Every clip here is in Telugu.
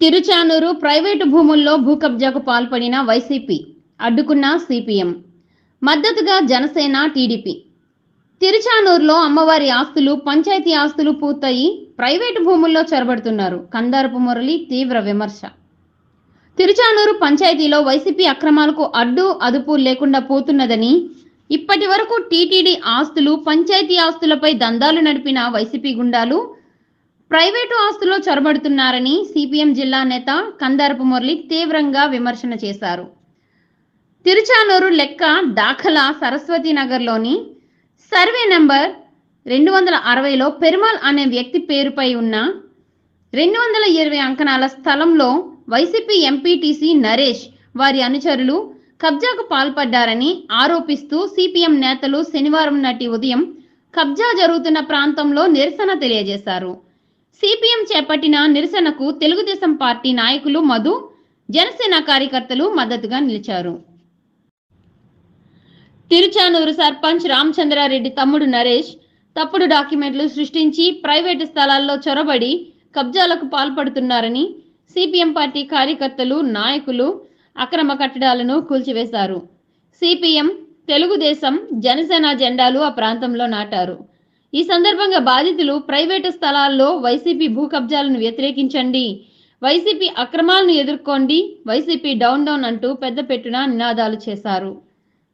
తిరుచానూరు ప్రైవేటు భూముల్లో భూకబ్జాకు పాల్పడిన వైసీపీ అడ్డుకున్న సిపిఎం. మద్దతుగా జనసేన టీడీపీ. తిరుచానూరులో అమ్మవారి ఆస్తులు పంచాయతీ ఆస్తులు పూర్తయి ప్రైవేటు భూముల్లో చొరబడుతున్నారు. కందారపు మురళి తీవ్ర విమర్శ. తిరుచానూరు పంచాయతీలో వైసీపీ అక్రమాలకు అడ్డు అదుపు లేకుండా పోతున్నదని ఇప్పటి వరకు టీటీడీ ఆస్తులు పంచాయతీ ఆస్తులపై దందాలు నడిపిన వైసీపీ గుండాలు ప్రైవేటు ఆస్తుల్లో చొరబడుతున్నారని సిపిఎం జిల్లా నేత కందారపు మురళి తీవ్రంగా విమర్శన చేశారు. తిరుచానూరు లెక్క దాఖలా సరస్వతి నగర్లోని సర్వే నంబర్ రెండు వందల అరవైలో పెరుమాల్ అనే వ్యక్తి పేరుపై ఉన్న రెండు వందల ఇరవై అంకణాల స్థలంలో వైసీపీ ఎంపీటీసీ నరేష్ వారి అనుచరులు కబ్జాకు పాల్పడ్డారని ఆరోపిస్తూ సిపిఎం నేతలు శనివారం నాటి ఉదయం కబ్జా జరుగుతున్న ప్రాంతంలో నిరసన తెలియజేశారు. సిపిఎం చేపట్టిన నిరసనకు తెలుగుదేశం పార్టీ నాయకులు మధు జనసేన కార్యకర్తలు మద్దతుగా నిలిచారు. తిరుచానూరు సర్పంచ్ రామచంద్రారెడ్డి తమ్ముడు నరేష్ తప్పుడు డాక్యుమెంట్లు సృష్టించి ప్రైవేటు స్థలాల్లో చొరబడి కబ్జాలకు పాల్పడుతున్నారని సిపిఎం పార్టీ కార్యకర్తలు నాయకులు అక్రమ కట్టడాలను కూల్చివేశారు. సిపిఎం తెలుగుదేశం జనసేన జెండాలు ఆ ప్రాంతంలో నాటారు. ఈ సందర్భంగా బాధితులు ప్రైవేటు స్థలాల్లో వైసీపీ భూ కబ్జాలను వ్యతిరేకించండి. వైసీపీ అక్రమాలను ఎదుర్కోండి. వైసీపీ డౌన్ డౌన్ అంటూ పెద్ద పెట్టున నినాదాలు చేశారు.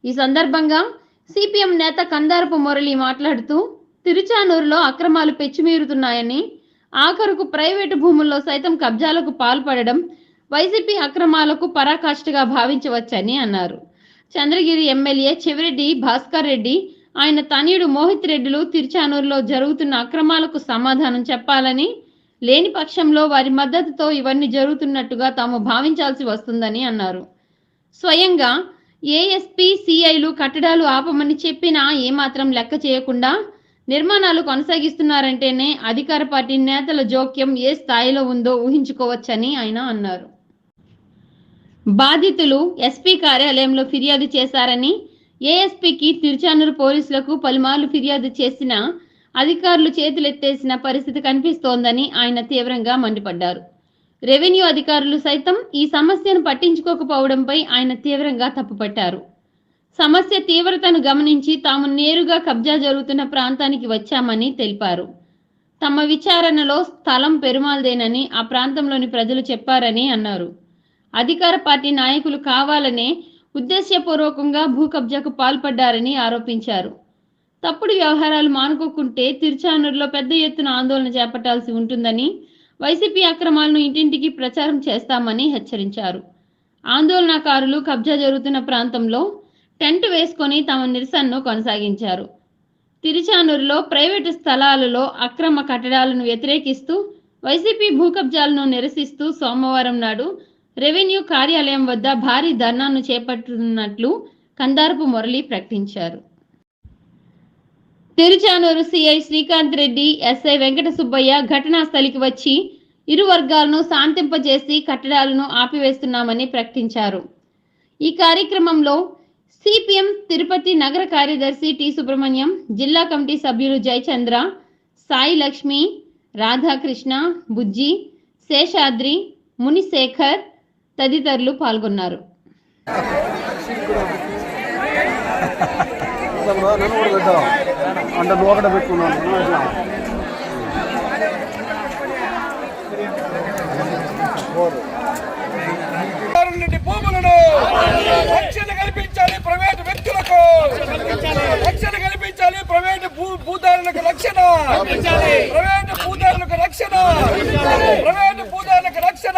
ఈ సందర్భంగా సిపిఎం నేత కందారపు మురళి మాట్లాడుతూ తిరుచానూరులో అక్రమాలు పెచ్చిమీరుతున్నాయని ఆఖరుకు ప్రైవేటు భూముల్లో సైతం కబ్జాలకు పాల్పడడం వైసీపీ అక్రమాలకు పరాకాష్ఠగా భావించవచ్చని అన్నారు. చంద్రగిరి ఎమ్మెల్యే చెవిరెడ్డి భాస్కర్ రెడ్డి ఆయన తనయుడు మోహిత్ రెడ్డిలు తిరుచానూరులో జరుగుతున్న అక్రమాలకు సమాధానం చెప్పాలని లేని పక్షంలో వారి మద్దతుతో ఇవన్నీ జరుగుతున్నట్టుగా తాము భావించాల్సి వస్తుందని అన్నారు. స్వయంగా ఏఎస్పీ సిఐలు కట్టడాలు ఆపమని చెప్పినా ఏమాత్రం లెక్క చేయకుండా నిర్మాణాలు కొనసాగిస్తున్నారంటేనే అధికార పార్టీ నేతల జోక్యం ఏ స్థాయిలో ఉందో ఊహించుకోవచ్చని ఆయన అన్నారు. బాధితులు ఎస్పీ కార్యాలయంలో ఫిర్యాదు చేశారని ఏఎస్పీకి తిరుచానూరు పోలీసులకు పలుమార్లు ఫిర్యాదు చేసిన అధికారులు చేతులెత్తేసిన పరిస్థితి కనిపిస్తోందని ఆయన తీవ్రంగా మండిపడ్డారు. రెవెన్యూ అధికారులు సైతం ఈ సమస్యను పట్టించుకోకపోవడంపై ఆయన తీవ్రంగా తప్పుపట్టారు. సమస్య తీవ్రతను గమనించి తాము నేరుగా కబ్జా జరుగుతున్న ప్రాంతానికి వచ్చామని తెలిపారు. తమ విచారణలో స్థలం పెరుమాల్దేనని ఆ ప్రాంతంలోని ప్రజలు చెప్పారని అన్నారు. అధికార పార్టీ నాయకులు కావాలనే ఉద్దేశ్యపూర్వకంగా భూ కబ్జాకు పాల్పడ్డారని ఆరోపించారు. తప్పుడు వ్యవహారాలు మానుకోకుంటే తిరుచానూరులో పెద్ద ఎత్తున ఆందోళన చేపట్టాల్సి ఉంటుందని వైసీపీ అక్రమాలను ఇంటింటికి ప్రచారం చేస్తామని హెచ్చరించారు. ఆందోళనకారులు కబ్జా జరుగుతున్న ప్రాంతంలో టెంట్ వేసుకొని తమ నిరసనను కొనసాగించారు. తిరుచానూరులో ప్రైవేటు స్థలాలలో అక్రమ కట్టడాలను వ్యతిరేకిస్తూ వైసీపీ భూ కబ్జాలను నిరసిస్తూ సోమవారం నాడు రెవెన్యూ కార్యాలయం వద్ద భారీ ధర్నాను చేపట్టుతున్నట్లు కందారపు మురళి ప్రకటించారు. తిరుచానూరు సిఐ శ్రీకాంత్ రెడ్డి ఎస్ఐ వెంకట సుబ్బయ్య ఘటనా స్థలికి వచ్చి ఇరు వర్గాలను శాంతింపజేసి కట్టడాలను ఆపివేస్తున్నామని ప్రకటించారు. ఈ కార్యక్రమంలో సిపిఎం తిరుపతి నగర కార్యదర్శి టి సుబ్రహ్మణ్యం జిల్లా కమిటీ సభ్యులు జయచంద్ర సాయి లక్ష్మి రాధాకృష్ణ బుజ్జి శేషాద్రి మునిశేఖర్ తదితరులు పాల్గొన్నారు. భూములను రక్షణ. కల్పించాలి ప్రైవేటు వ్యక్తులకు రక్షణ. కల్పించాలి ప్రైవేటు భూ రక్షణ. ప్రైవేటు భూదారులకు రక్షణ ప్రైవేటు భూదారులకు రక్షణ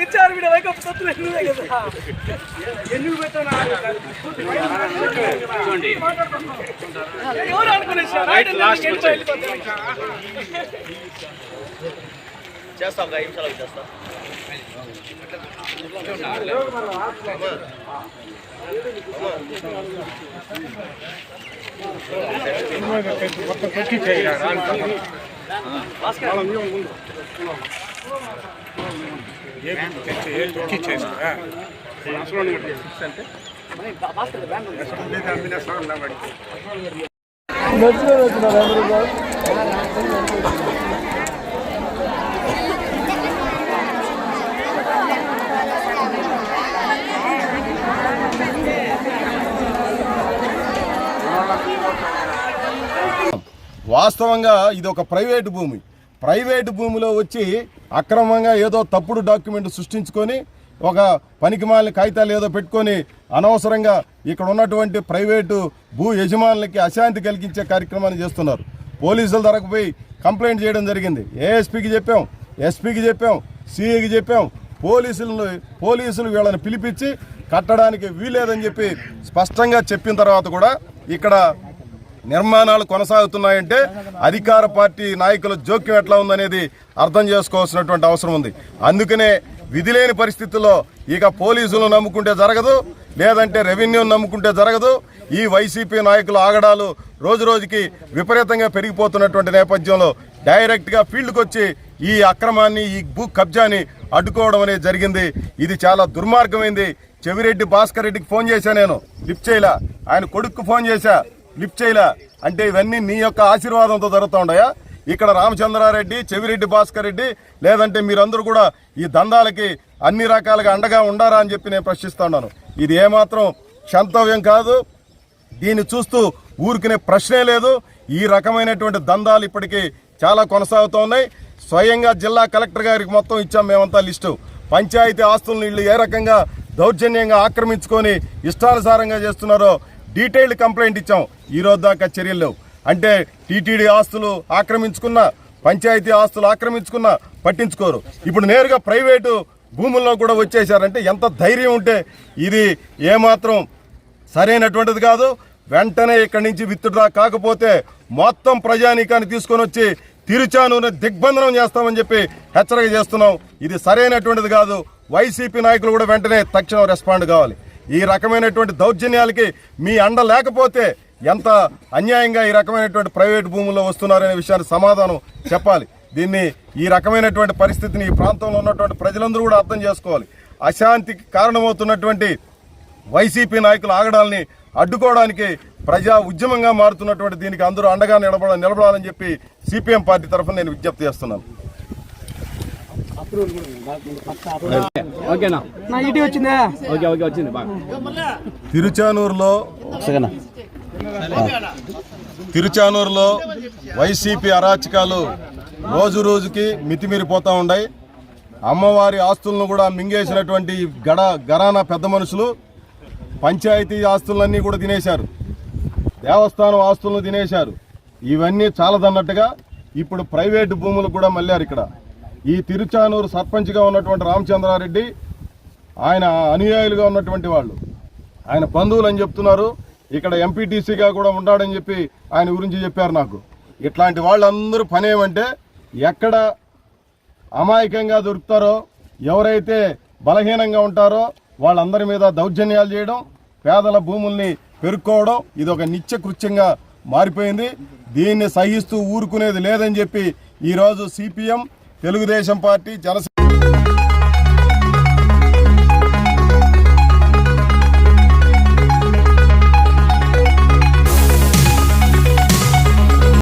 తెచ్చారు వీడు వైపు సొత్తులు నువ్వే కదా ఎందుకు పెట్టాను ఎవరు అనుకునేసారు చేస్తాం ఒక ఐదు నిమిషాలు చేస్తాం నచ్చినా వాస్తవంగా ఇది ఒక ప్రైవేటు భూమి. ప్రైవేటు భూమిలో వచ్చి అక్రమంగా ఏదో తప్పుడు డాక్యుమెంట్ సృష్టించుకొని ఒక పనికిమాలిన కాగితాలు ఏదో పెట్టుకొని అనవసరంగా ఇక్కడ ఉన్నటువంటి ప్రైవేటు భూ యజమానులకి అశాంతి కలిగించే కార్యక్రమాన్ని చేస్తున్నారు. పోలీసుల ధరకు పోయి కంప్లైంట్ చేయడం జరిగింది. ఏఎస్పీకి చెప్పాం? ఎస్పీకి చెప్పాం. సిఐకి చెప్పాం. పోలీసులను పోలీసులు వీళ్ళని పిలిపించి కట్టడానికి వీలేదని చెప్పి స్పష్టంగా చెప్పిన తర్వాత కూడా ఇక్కడ నిర్మాణాలు కొనసాగుతున్నాయంటే అధికార పార్టీ నాయకుల జోక్యం ఎట్లా ఉందనేది అర్థం చేసుకోవాల్సినటువంటి అవసరం ఉంది. అందుకనే విధి లేని పరిస్థితుల్లో ఇక పోలీసులను నమ్ముకుంటే జరగదు లేదంటే రెవెన్యూని నమ్ముకుంటే జరగదు. ఈ వైసీపీ నాయకుల ఆగడాలు రోజు రోజుకి విపరీతంగా పెరిగిపోతున్నటువంటి నేపథ్యంలో డైరెక్ట్గా ఫీల్డ్కి వచ్చి ఈ అక్రమాన్ని ఈ భూ కబ్జాని అడ్డుకోవడం అనేది జరిగింది. ఇది చాలా దుర్మార్గమైంది. చెవిరెడ్డి భాస్కర్ రెడ్డికి ఫోన్ చేశా నేను. లిఫ్ట్ చేయలా. ఆయన కొడుక్కు ఫోన్ చేశా. లిఫ్ట్ చేయలే. అంటే ఇవన్నీ నీ యొక్క ఆశీర్వాదంతో జరుగుతూ ఇక్కడ రామచంద్రారెడ్డి చెవిరెడ్డి భాస్కర్ రెడ్డి లేదంటే మీరందరూ కూడా ఈ దందాలకి అన్ని రకాలుగా అండగా ఉండారా అని చెప్పి నేను ప్రశ్నిస్తున్నాను ఇది ఏమాత్రం క్షంతవ్యం కాదు. దీన్ని చూస్తూ ఊరికినే ప్రశ్నే లేదు. ఈ రకమైనటువంటి దందాలు ఇప్పటికీ చాలా కొనసాగుతూ ఉన్నాయి. స్వయంగా జిల్లా కలెక్టర్ గారికి మొత్తం ఇచ్చాం మేమంతా లిస్టు. పంచాయతీ ఆస్తులను వీళ్ళు ఏ రకంగా దౌర్జన్యంగా ఆక్రమించుకొని ఇష్టానుసారంగా చేస్తున్నారో డీటెయిల్డ్ కంప్లైంట్ ఇచ్చాం. ఈ దాకా చర్యలు లేవు. అంటే టీటీడీ ఆస్తులు ఆక్రమించుకున్న పంచాయతీ ఆస్తులు ఆక్రమించుకున్న పట్టించుకోరు. ఇప్పుడు నేరుగా ప్రైవేటు భూముల్లో కూడా వచ్చేసారంటే ఎంత ధైర్యం ఉంటే ఇది ఏమాత్రం సరైనటువంటిది కాదు. వెంటనే ఇక్కడి నుంచి విత్డ్రా కాకపోతే మొత్తం ప్రజానీకాన్ని తీసుకొని వచ్చి తిరుచాను దిగ్బంధనం చేస్తామని చెప్పి హెచ్చరిక చేస్తున్నాం. ఇది సరైనటువంటిది కాదు. వైసీపీ నాయకులు కూడా వెంటనే తక్షణం రెస్పాండ్ కావాలి. ఈ రకమైనటువంటి దౌర్జన్యాలకి మీ అండ లేకపోతే ఎంత అన్యాయంగా ఈ రకమైనటువంటి ప్రైవేట్ భూముల్లో వస్తున్నారనే విషయాన్ని సమాధానం చెప్పాలి. దీన్ని ఈ రకమైనటువంటి పరిస్థితిని ఈ ప్రాంతంలో ఉన్నటువంటి ప్రజలందరూ కూడా అర్థం చేసుకోవాలి. అశాంతికి కారణమవుతున్నటువంటి వైసీపీ నాయకుల ఆగడాల్ని అడ్డుకోవడానికి ప్రజా ఉద్యమంగా మారుతున్నటువంటి దీనికి అందరూ అండగా నిలబడ నిలబడాలని చెప్పి సిపిఎం పార్టీ తరఫున నేను విజ్ఞప్తి చేస్తున్నాను. ఓకేనా? నా ఇటీ వచ్చిందా. ఓకే ఓకే వచ్చింది బాగా తిరుచానూరులో తిరుచానూరులో వైసీపీ అరాచకాలు రోజు రోజుకి మితిమీరిపోతూ ఉన్నాయి అమ్మవారి ఆస్తులను కూడా మింగేసినటువంటి గడ గరాన పెద్ద మనుషులు పంచాయతీ ఆస్తులన్నీ కూడా తినేశారు. దేవస్థానం ఆస్తులను తినేశారు. ఇవన్నీ చాలదన్నట్టుగా ఇప్పుడు ప్రైవేటు భూములు కూడా మళ్ళారు ఇక్కడ. ఈ తిరుచానూరు సర్పంచ్గా ఉన్నటువంటి రామచంద్రారెడ్డి ఆయన అనుయాయులుగా ఉన్నటువంటి వాళ్ళు. ఆయన బంధువులు అని చెప్తున్నారు. ఇక్కడ ఎంపీటీసీగా కూడా ఉన్నాడని చెప్పి ఆయన గురించి చెప్పారు నాకు. ఇట్లాంటి వాళ్ళందరూ పని ఏమంటే ఎక్కడ అమాయకంగా దొరుకుతారో ఎవరైతే బలహీనంగా ఉంటారో వాళ్ళందరి మీద దౌర్జన్యాలు చేయడం పేదల భూముల్ని పెరుక్కోవడం ఇది ఒక నిత్య కృత్యంగా మారిపోయింది. దీన్ని సహిస్తూ ఊరుకునేది లేదని చెప్పి ఈరోజు సిపిఎం తెలుగుదేశం పార్టీ జనసేన